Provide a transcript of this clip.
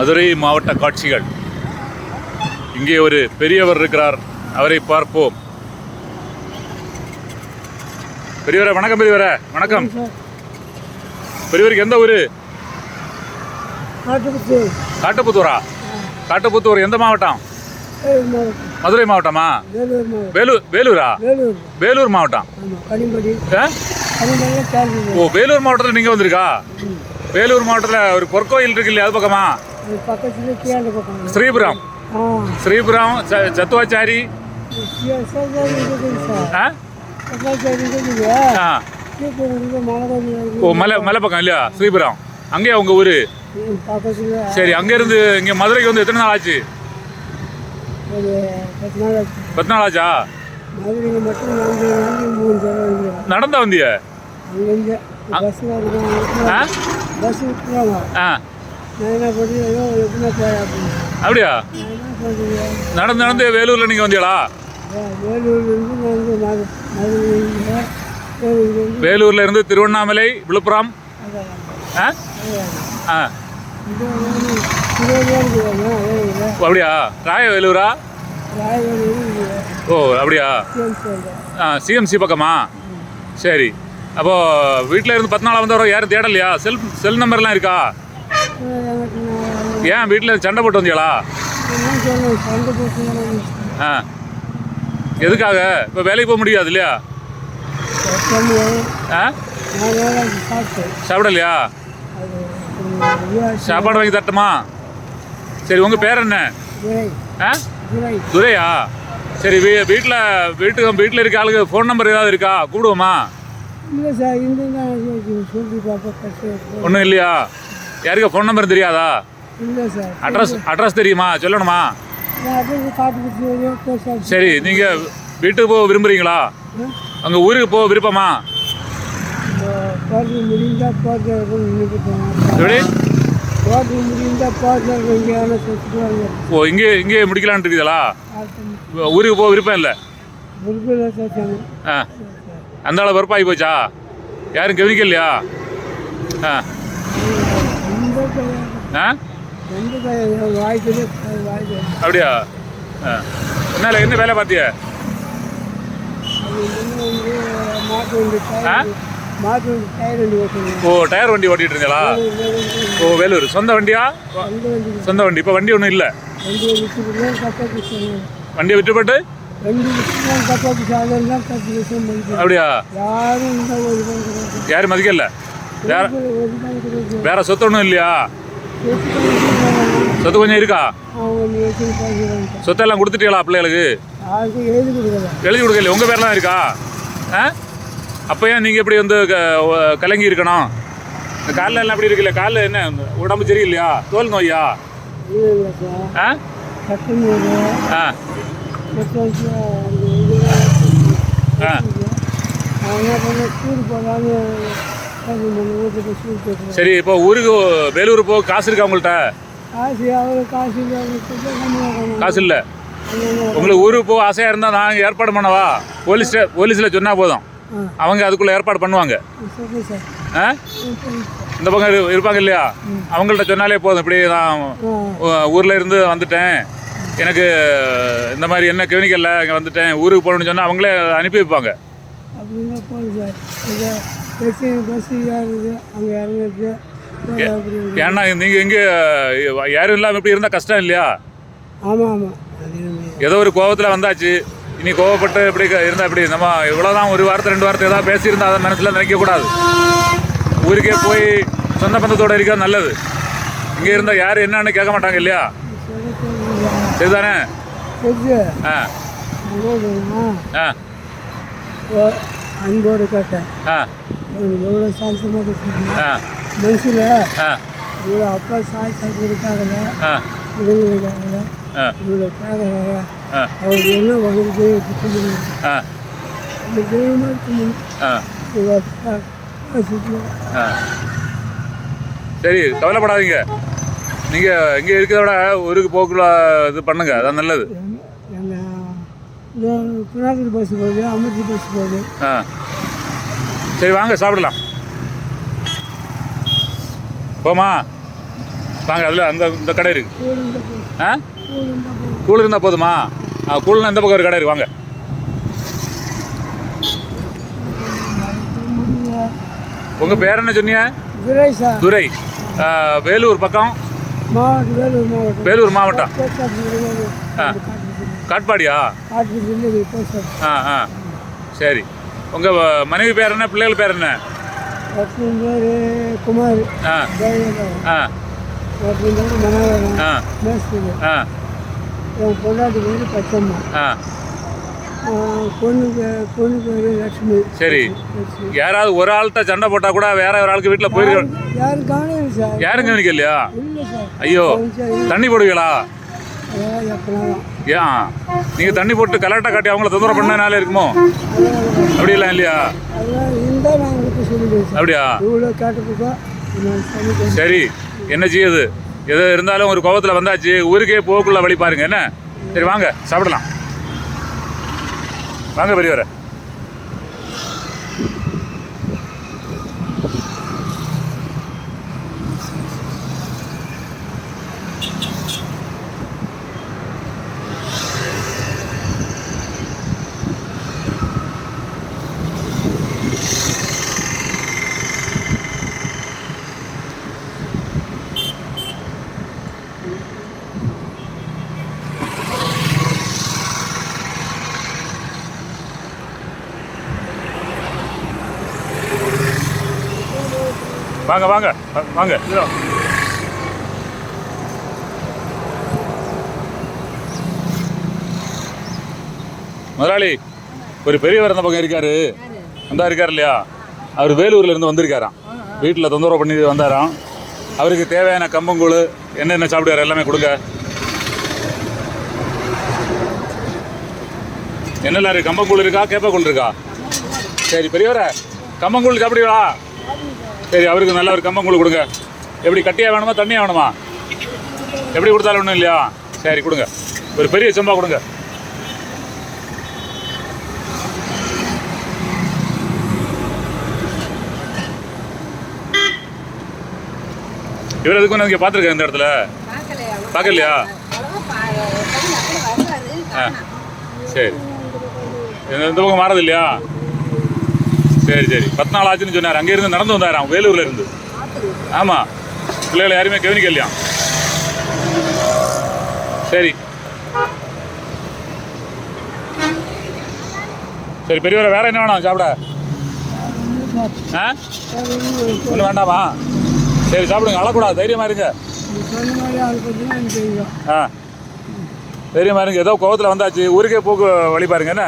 மதுரை மாவட்ட காட்சிகள். இங்கே ஒரு பெரியவர் இருக்கிறார். அவரை பார்ப்போம். பெரியவரே வணக்கம் பெரியவரே. வணக்கம். பெரியவருக்கு எந்த ஊர்? காட்டுப்புத்தூரா. காட்டுப்புத்தூர்? எந்த மாவட்டம்? மதுரை மாவட்டமா? வேலூர் வேலூர்? வேலூரா. மாவட்டம். ஓ வேலூர் மாவட்டத்தில் நீங்கள் வந்திருக்கா? வேலூர் மாவட்டத்தில் ஒரு பொற்கோயில் இருக்கு இல்லையா அது பக்கமா? ஸ்ரீபுரம். ஸ்ரீபுரம் சத்துவாச்சாரி. ஓ மலை மலை பக்கம் இல்லையா? ஸ்ரீபுரம். அங்கேயா உங்கள் ஊர்? சரி அங்கேருந்து இங்கே மதுரைக்கு வந்து எத்தனை நாள் ஆச்சு? பத்து நாள் ஆச்சு. நடந்தா வந்திய? ஆ. அப்படியா? நடந்து நடந்து வேலூரில் நீங்கள் வந்தீங்களா? வேலூரில் இருந்து திருவண்ணாமலை விழுப்புரம். ஆ? அப்படியா? ராயவேலூரா? ஓ அப்படியா? ஆ சிஎம்சி பக்கமா? சரி. அப்போ வீட்டில் இருந்து பத்து நாளாக வந்தவரை யாரும் தேடலையா? செல் செல் நம்பர்லாம் இருக்கா? ஏன் வீட்டில் சண்டை போட்டு வந்தீங்களா? ஆ. எதுக்காக? இப்போ வேலைக்கு போக முடியாது இல்லையா? ஆ? சாப்பிடலையா? சாப்பாடு வாங்கி தரட்டுமா? சரி உங்கள் பேர் என்ன? ஆ? துரையா? சரி வீ வீட்டில் வீட்டுக்கு வீட்டில் இருக்க ஆளுக்கு ஃபோன் நம்பர் ஏதாவது இருக்கா? கூப்பிடுவோமா? ஒன்றும் இல்லையா? யாருக்கா ஃபோன் நம்பர் தெரியாதா? இல்லை சார். அட்ரஸ் அட்ரஸ் தெரியுமா? சொல்லணுமா? சரி நீங்கள் வீட்டுக்கு போக விரும்புகிறீங்களா அங்கே ஊருக்கு போக விருப்பமா? எப்படி? ஓ இங்கே இங்கே முடிக்கலான்ட்டு இருக்குதா ஊருக்கு போக விருப்பம் இல்லை? ஆ. அந்த அளவு வெறுப்பாகி போச்சா? யாரும் கவனிக்கலையா? ஆ? அப்படியா? என்ன என்ன வேலை பார்த்தியா? ஓ டயர் வண்டி ஓட்டிட்டு இருந்தீங்களா ஓ வேலூர். சொந்த வண்டியா? சொந்த வண்டி. இப்போ வண்டி ஒன்றும் இல்லை. வண்டியை விட்டுப்பட்டு? அப்படியா? யாரும் யாரும் மதிக்கல வேற சொத்து ஒன்றும் இல்லையா? சொத்து கொஞ்சம் இருக்கா? சொத்தெல்லாம் கொடுத்துட்டீங்களா பிள்ளைகளுக்கு? எழுதி கொடுக்கல. உங்கள் பேர்லாம் இருக்கா? ஆ? அப்போ ஏன் நீங்கள் இப்படி வந்து கலங்கி இருக்கணும்? இந்த காலில் எல்லாம் அப்படி இருக்குல்ல காலில் என்ன உடம்பு சரியில்லையா? தோல் நோயா? ஆ? ஆ. சரி இப்போ ஊருக்கு வேலூர் போக காசு இருக்கா உங்கள்கிட்ட காசு அவ்வளோ காசு இல்லை காசு உங்களுக்கு ஊருக்கு போக ஆசையாக இருந்தால் நாங்கள் ஏற்பாடு பண்ணவா? போலீஸ் போலீஸில் சொன்னால் போதும். அவங்க அதுக்குள்ளே ஏற்பாடு பண்ணுவாங்க. ஆ இந்த பக்கம் இரு- இருப்பாங்க இல்லையா? அவங்கள்ட்ட சொன்னாலே போதும். இப்படி நான் ஊரில் இருந்து வந்துட்டேன். எனக்கு இந்த மாதிரி என்ன கவனிக்கல இங்கே வந்துட்டேன் ஊருக்கு போகணும்னு சொன்னால் அவங்களே அனுப்பி வைப்பாங்க. அப்படின்னா போதும் சார். பஸ்ஸு அங்கே அப்படி ஏன்னா நீங்கள் இங்கே யாரும் இல்லாமல் இப்படி இருந்தால் கஷ்டம் இல்லையா? ஆமாம் ஆமாம். ஏதோ ஒரு கோவத்தில் வந்தாச்சு. இனி கோவப்பட்டு இப்படி க- இருந்தா இப்படி நம்ம இவ்வளோதான் ஒரு வாரத்தை ரெண்டு வாரத்தை ஏதாவது பேசியிருந்தா அதை மனசில் நினைக்கக்கூடாது ஊருக்கே போய் சொந்த பந்தத்தோட இருக்க நல்லது. இங்கே இருந்தால் யார் என்னன்னு கேட்க மாட்டாங்க இல்லையா? சரிதானே? சரி. ஆ. ஆ. ஓ, அன்போடு கேட்டேன். ஆ. எவ்வளோ சாந்தமாக ஆ. மனசில் இவ்வளோ அப்பா சாய் சாய் இவங்க இருக்காங்கல்ல. ஆ. இவ்வளோ கேட்குறாங்க அவருக்கு என்ன தெய்வமாக ஆ. சரி கவலைப்படாதீங்க. நீங்கள் இங்கே இருக்கிறத விட ஊருக்கு போக்குள்ள இது பண்ணுங்க அதான் நல்லது. பினாக்கர் பஸ் போகுது அமிர்தி பஸ் போகுது ஆ. சரி வாங்க சாப்பிடலாம். போமா வாங்க அதில் அந்த இந்த கடை இருக்கு. ஆ? கூழ் இருந்தால் போதுமா? ஆ கூழ்னா இந்த பக்கம் ஒரு கடை இருக்கு வாங்க. உங்கள் பேர் என்ன சொன்னீங்க துரை வேலூர் பக்கம்? வேலூர் மாவட்டம். காட்பாடியா? ஆ ஆ. சரி. உங்கள் மனைவி பேர் என்ன? பிள்ளைகள் பேர் என்ன? ஒருத்தன் பேர் குமார். ஆ. ஆ. ஒருத்தன் பேர் மனோகரன். ஆ. மேஸ்திரி. ஆ. என் பொண்டாட்டி பேர் பச்சம்மா. ஆ. பேர் சரி. யாராவது ஒரு ஆள்கிட்ட சண்டை போட்டால் கூட வேற ஒரு ஆளுக்கு வீட்டில் போயிருக்க யாரும் கவனிங்க சார். யாரும் கவனிக்க இல்லையா இல்லை சார். ஐயோ. தண்ணி போடுவீங்களா? எப்பனாலும் ஏன்? நீங்கள் தண்ணி போட்டு கலெக்டாக காட்டி அவங்கள தொந்தரவு பண்ணனால இருக்குமோ? அப்படியெல்லாம் இல்லையா? அப்படியா? சரி. என்ன செய்யுது? எது இருந்தாலும் ஒரு கோபத்தில் வந்தாச்சு. ஊருக்கே போக்குள்ள வழி பாருங்க. என்ன? சரி வாங்க. சாப்பிடலாம். வாங்க பெரியவரை. வாங்க வாங்க வாங்க. முதலாளி ஒரு பெரியவர் அந்த பக்கம் இருக்காரு. அந்த இருக்கார் இல்லையா? அவர் வேலூர்ல இருந்து வந்திருக்காராம். வீட்டில் தொந்தரவு பண்ணி வந்தாராம். அவருக்கு தேவையான கம்பங்கூழ் என்னென்ன சாப்பிடுவார் எல்லாமே கொடுங்க. என்னெல்லாம் இருக்கு? கம்பங்கூழ் இருக்கா? கேப்பக்கூழ் இருக்கா? சரி பெரியவரே கம்பங்கூழ் சாப்பிடுவீங்களா? சரி அவருக்கு நல்ல ஒரு கம்பங்கூழ் கொடுங்க. எப்படி கட்டியாக வேணுமா தண்ணியாக வேணுமா? எப்படி கொடுத்தாலும் ஒன்றும் இல்லையா? சரி கொடுங்க. ஒரு பெரிய செம்பா கொடுங்க. இவர் எதுக்கு வந்து இங்கே பார்த்துருக்கேன் இந்த இடத்துல? பார்க்கலையா? சரி. இந்த பக்கம் மாறது இல்லையா சரி சரி. பத்து நாள் ஆச்சுன்னு சொன்னார். அங்கே இருந்து நடந்து வந்தாராம் வேலூரில் இருந்து. ஆமாம் பிள்ளைகளை யாருமே கவனிக்க சரி. சரி பெரியவரை வேற என்ன வேணும்? சாப்பிட. ஆ? ஒன்றும் வேண்டாமா? சரி சாப்பிடுங்க. அழக்கூடாது. தைரியமா இருங்க. ஆ. தைரியமா இருங்க. ஏதோ கோவத்தில் வந்தாச்சு. ஊருக்கே போக்கு வழி பாருங்க என்ன?